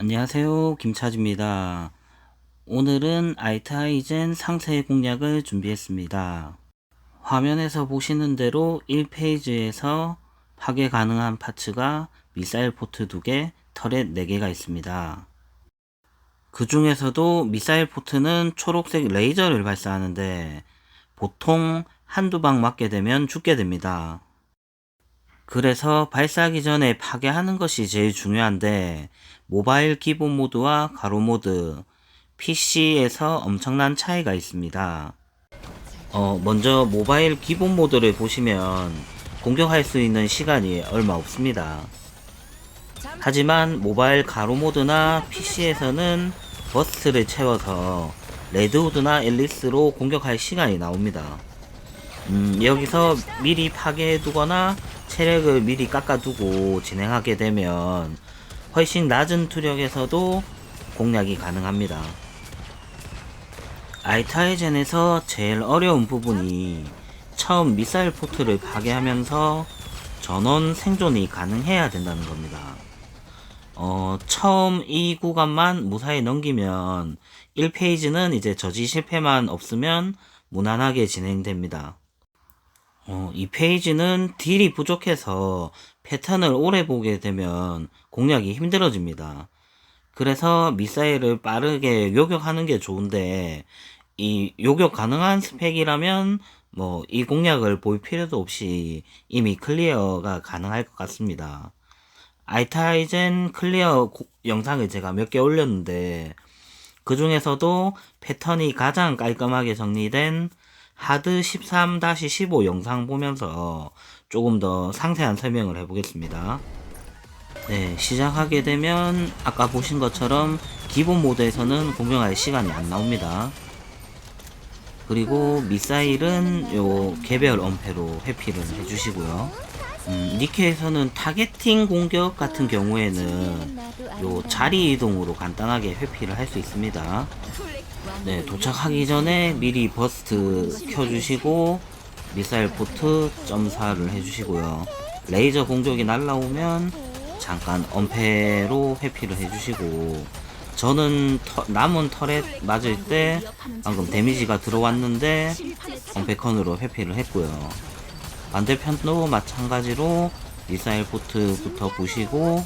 안녕하세요. 김차주입니다. 오늘은 아이타이젠 상세 공략을 준비했습니다. 화면에서 보시는 대로 1페이지에서 파괴 가능한 파츠가 미사일 포트 2개, 터렛 4개가 있습니다. 그 중에서도 미사일 포트는 초록색 레이저를 발사하는데 보통 한두 방 맞게 되면 죽게 됩니다. 그래서 발사하기 전에 파괴하는 것이 제일 중요한데 모바일 기본 모드와 가로 모드, PC에서 엄청난 차이가 있습니다. 어, 먼저 모바일 기본 모드를 보시면 공격할 수 있는 시간이 얼마 없습니다. 하지만 모바일 가로 모드나 PC에서는 버스트를 채워서 레드우드나 앨리스로 공격할 시간이 나옵니다. 음, 여기서 미리 파괴해두거나 체력을 미리 깎아두고 진행하게 되면 훨씬 낮은 투력에서도 공략이 가능합니다. 알타이젠에서 제일 어려운 부분이 처음 미사일 포트를 파괴하면서 전원 생존이 가능해야 된다는 겁니다. 어, 처음 이 구간만 무사히 넘기면 1페이지는 이제 저지 실패만 없으면 무난하게 진행됩니다. 어, 이 페이지는 딜이 부족해서 패턴을 오래 보게 되면 공략이 힘들어집니다. 그래서 미사일을 빠르게 요격하는 게 좋은데 이 요격 가능한 스펙이라면 뭐 이 공략을 볼 필요도 없이 이미 클리어가 가능할 것 같습니다. 알타이젠 클리어 고- 영상을 제가 몇 개 올렸는데 그 중에서도 패턴이 가장 깔끔하게 정리된 하드 13-15 영상 보면서 조금 더 상세한 설명을 해보겠습니다. 네, 시작하게 되면 아까 보신 것처럼 기본 모드에서는 공격할 시간이 안 나옵니다. 그리고 미사일은 요 개별 엄폐로 회피를 해주시고요. 음, 니케에서는 타겟팅 공격 같은 경우에는 요 자리 이동으로 간단하게 회피를 할 수 있습니다. 네, 도착하기 전에 미리 버스트 켜주시고 미사일 포트 점사를 해주시고요. 레이저 공격이 날라오면 잠깐 엄폐로 회피를 해주시고 저는 터- 남은 터렛 맞을 때 방금 데미지가 들어왔는데 엄폐컨으로 회피를 했고요. 반대편도 마찬가지로 미사일 포트부터 부시고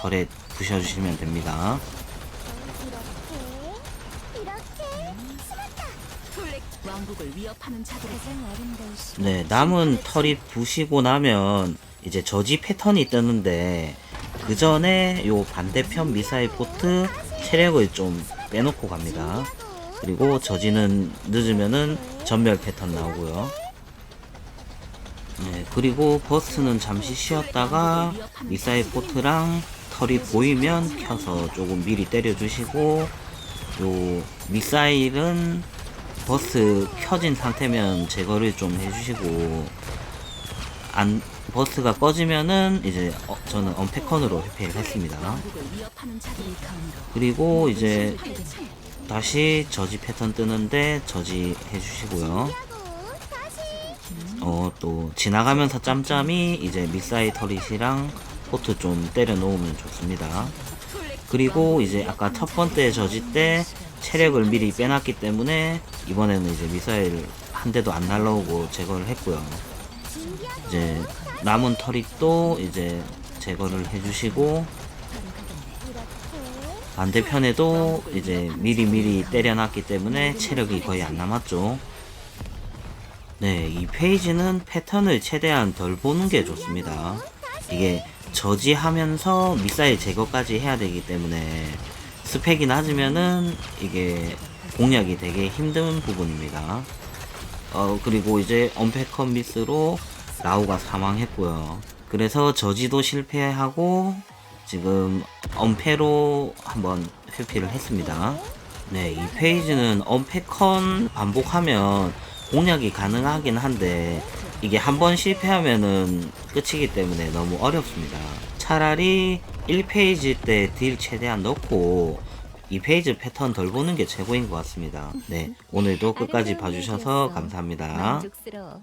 터렛 부셔주시면 됩니다. 왕국을 위협하는 자들의 네, 남은 털이 부시고 나면 이제 저지 패턴이 뜨는데 그 전에 요 반대편 미사일 포트 체력을 좀 빼놓고 갑니다. 그리고 저지는 늦으면은 전멸 패턴 나오고요. 네, 그리고 버스는 잠시 쉬었다가 미사일 포트랑 털이 보이면 켜서 조금 미리 때려주시고 요 미사일은 버스 켜진 상태면 제거를 좀 해주시고 안 버스가 꺼지면은 이제 어, 저는 언패컨으로 회피를 했습니다. 그리고 이제 다시 저지 패턴 뜨는데 저지 해주시고요. 어 또 지나가면서 짬짬이 이제 미사일 터릿이랑 포트 좀 때려 놓으면 좋습니다. 그리고 이제 아까 첫 번째 저지 때 체력을 미리 빼놨기 때문에 이번에는 이제 미사일 한 대도 안 날라오고 제거를 했고요. 이제 남은 터릿도 이제 제거를 해주시고 반대편에도 이제 미리미리 때려놨기 때문에 체력이 거의 안 남았죠. 네, 이 페이지는 패턴을 최대한 덜 보는 게 좋습니다. 이게 저지하면서 미사일 제거까지 해야 되기 때문에 스펙이 낮으면은 이게 공략이 되게 힘든 부분입니다. 어, 그리고 이제 언패컷 미스로 라우가 사망했고요. 그래서 저지도 실패하고 지금 언패로 한번 회피를 했습니다. 네, 이 페이지는 언패컨 반복하면 공략이 가능하긴 한데 이게 한 번 실패하면은 끝이기 때문에 너무 어렵습니다. 차라리 1페이지 때 딜 최대한 넣고 2페이지 패턴 덜 보는 게 최고인 것 같습니다. 네, 오늘도 끝까지 봐주셔서 감사합니다. 만족스러워.